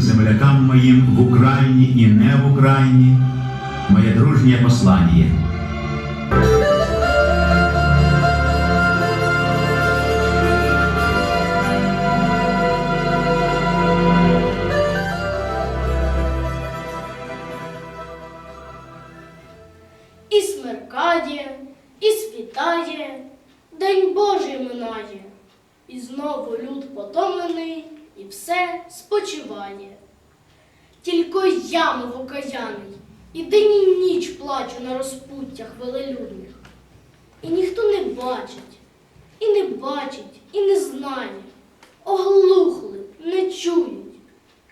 землякам моїм в Україні і не в Україні, моє дружнє послання. І смеркає, і світає, День Божий минає, і знову люд потомлений, і все спочиває. Тільки я, мов окаяний, і день і ніч плачу на розпуттях велелюдних. І ніхто не бачить, і не бачить, і не знає. Оглухли, не чують.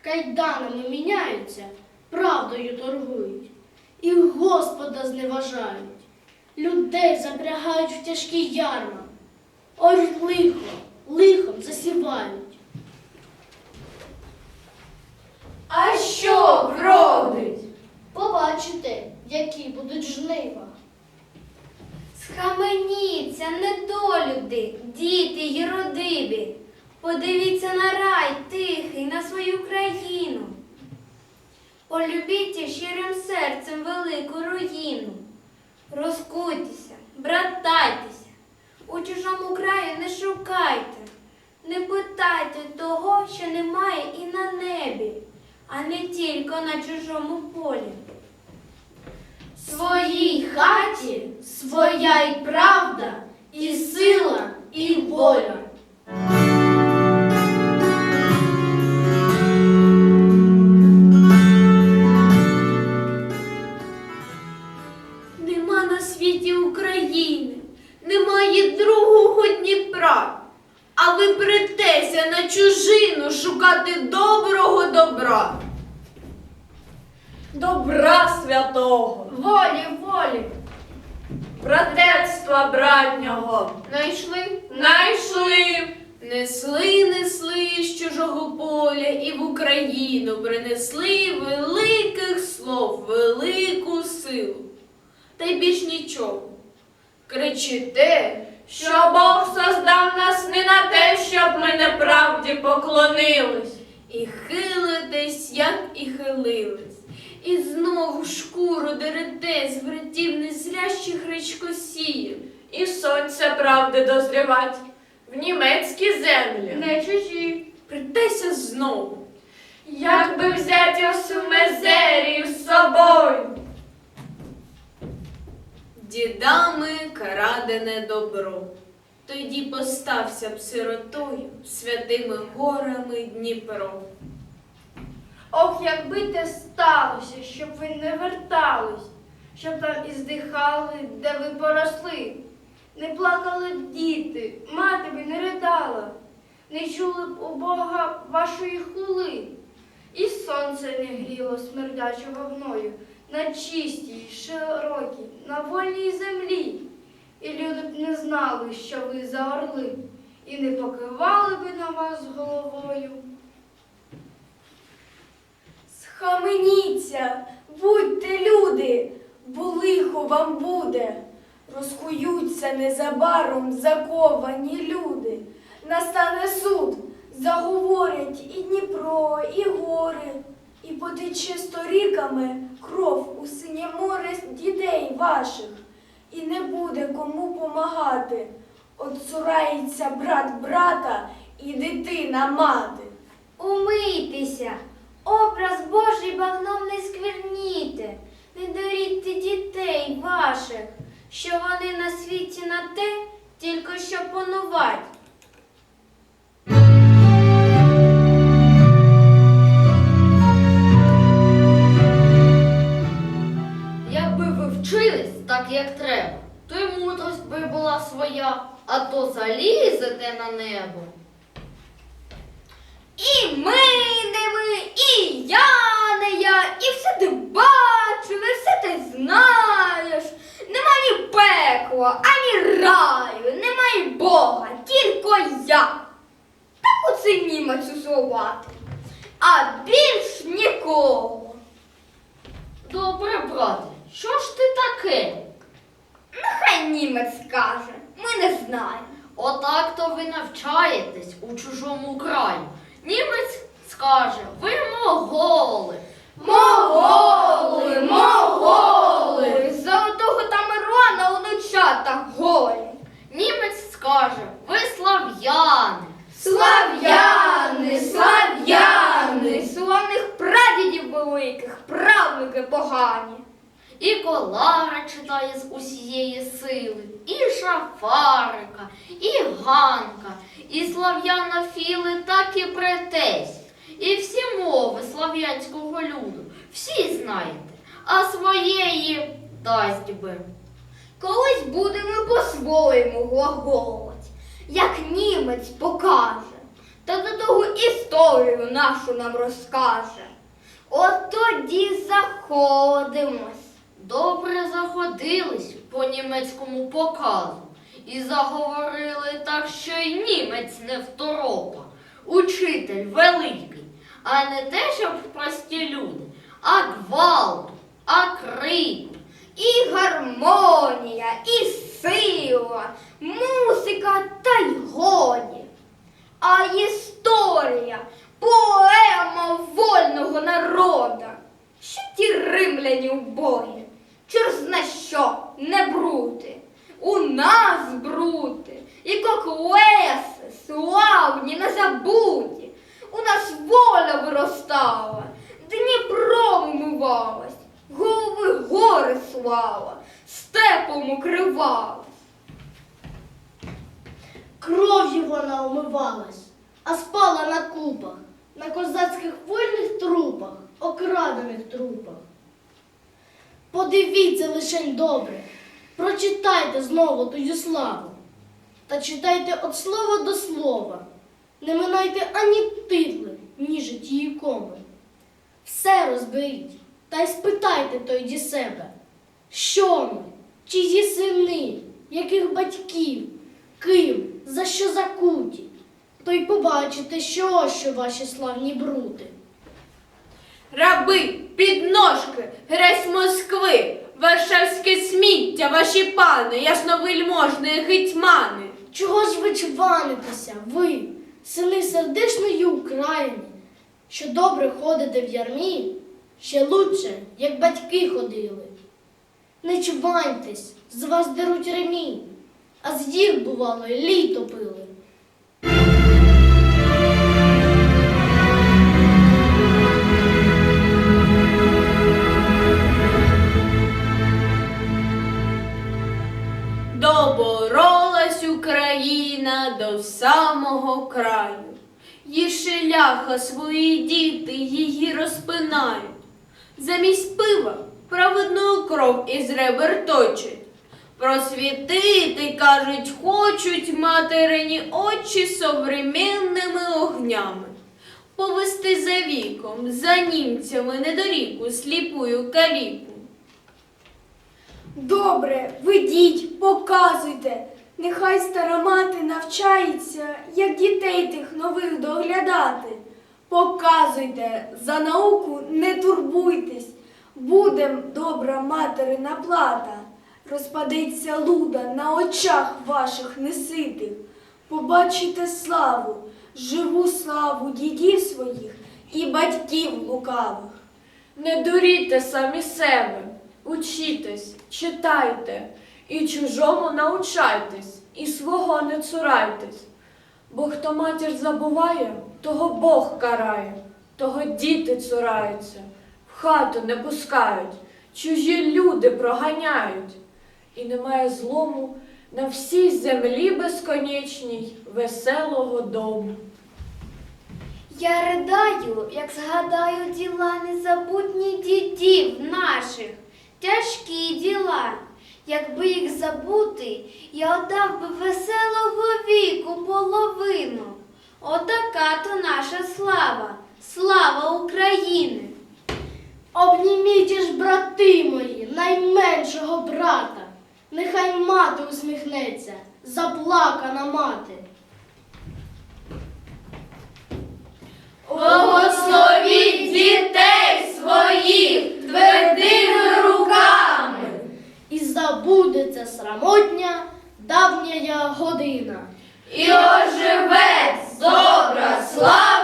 Кайданами міняються, правдою торгують. І Господа зневажають. Людей запрягають в тяжкі ярма. Ой, лихо, лихом засівають. А що вродить? Побачите, які будуть жнива. Схаменіться, недолюди, діти й родиві. Подивіться на рай тихий, на свою країну. Полюбіть щирим серцем велику руїну. Розкуйтеся, братайтеся, у чужому краю не шукайте, не питайте того, що немає і а не тільки на чужому полі. Своїй хаті своя й правда, і сила, і воля. Братерства братнього. Найшли? Найшли. Несли, несли з чужого поля і в Україну принесли великих слов, велику силу. Та й більш нічого. Кричите, що Бог создав нас не на те, щоб ми неправді поклонились. І хилитесь, як і хилились. І знову шкуру дерете з вратів незрящих речкосіїв. І сонце правди дозрівать в німецькі землі. Не чужі. Притеся знову. Як би взяти мезерію з собою? Дідами крадене добро. Тоді постався б сиротою святими горами Дніпро. Ох, якби те сталося, щоб ви не вертались, щоб там і здихали, де ви поросли. Не плакали б діти, мати би не ридала, не чули б у Бога вашої хули. І сонце не гріло смердячо вогною на чистій, широкій, на вольній землі. І люди б не знали, що ви за орли, і не покивали би на вас головою. Схаменіться, будьте люди, бо лихо вам буде. Розкуються незабаром заковані люди. Настане суд, заговорять і Дніпро, і гори, і потече сторіками кров у синє море дітей ваших, і не буде кому помагати. Отцурається брат брата і дитина мати. Умийтеся, образ Божий багном не скверніте, не дорідьте дітей ваших, що вони на світі на те, тільки що панувати. Німець скаже, ми не знаємо. Отак то ви навчаєтесь у чужому краю. Німець скаже, ви моголи. Моголи, моголи, золотого Тамирона онучата голі. Німець скаже, ви слав'яни. Слав'яни, слав'яни, славних прадідів великих, правнуки погані. І колара читає з усієї сили, і шафарика, і ганка, і слав'янофіли так і претесь. І всі мови слав'янського люду, всі знаєте, а своєї дасть би. Колись будемо по-своєму глаголать, як німець покаже, та до того історію нашу нам розкаже. От тоді заходимось. Добре заходились по німецькому показу і заговорили так, що й німець не второпа. Учитель великий, а не те, щоб прості люди, а гвалту, а крику. І гармонія, і сила, музика та й годі. А історія, поема вольного народа. Що ті римляні убогі, чор зна що не брути, у нас брути, і коклеси, славні, незабуті. У нас воля виростала, Дніпром умивалась, голови гори слава, степом укривалась. Кров'ю вона умивалась, а спала на купах, на козацьких вольних трупах, окрадених трупах. Подивіться лишень добре, прочитайте знову тую славу, та читайте від слова до слова, не минайте ані титли, ні житії коми. Все розберіть, та й спитайте тоді себе, що ми, чиї сини, яких батьків, ким, за що закуті, то й побачите, що, що ваші славні брути. Раби, підножки, гресь Москви, Сміття, ваші пани, ясновельможні гетьмани. Чого ж ви чванитеся, ви, сини сердечної України, що добре ходите в ярмі, ще лучше, як батьки ходили. Не чваньтесь, з вас деруть ремінь, а з їх, бувало, літо пили. До самого краю. Її шеляха свої діти її розпинають. Замість пива праведну кров із ребер точать. Просвітити, кажуть, хочуть материні очі современними огнями. Повести за віком, за німцями недоріку, сліпую каліку. Добре, ведіть, показуйте. Нехай стара мати навчається, як дітей тих нових доглядати. Показуйте, за науку не турбуйтесь, будем добра материна плата. Розпадеться луда на очах ваших неситих. Побачите славу, живу славу дідів своїх і батьків лукавих. Не дурійте самі себе, учітесь, читайте, і чужому научайтесь, і свого не цурайтесь. Бо хто матір забуває, того Бог карає, того діти цураються, в хату не пускають, чужі люди проганяють. І немає злому на всій землі безконечній веселого дому. Я ридаю, як згадаю діла незабутні дідів наших, тяжкі діла. Якби їх забути, я отдав би веселого віку половину. Отака то наша слава, слава України. Обніміть ж, брати мої, найменшого брата. Нехай мати усміхнеться, заплакана мати. Срамотня давня година. і оживе добра слава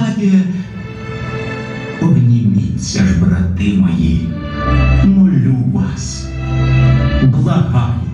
небі. Обніміться ж, брати мої, молю вас, благаю.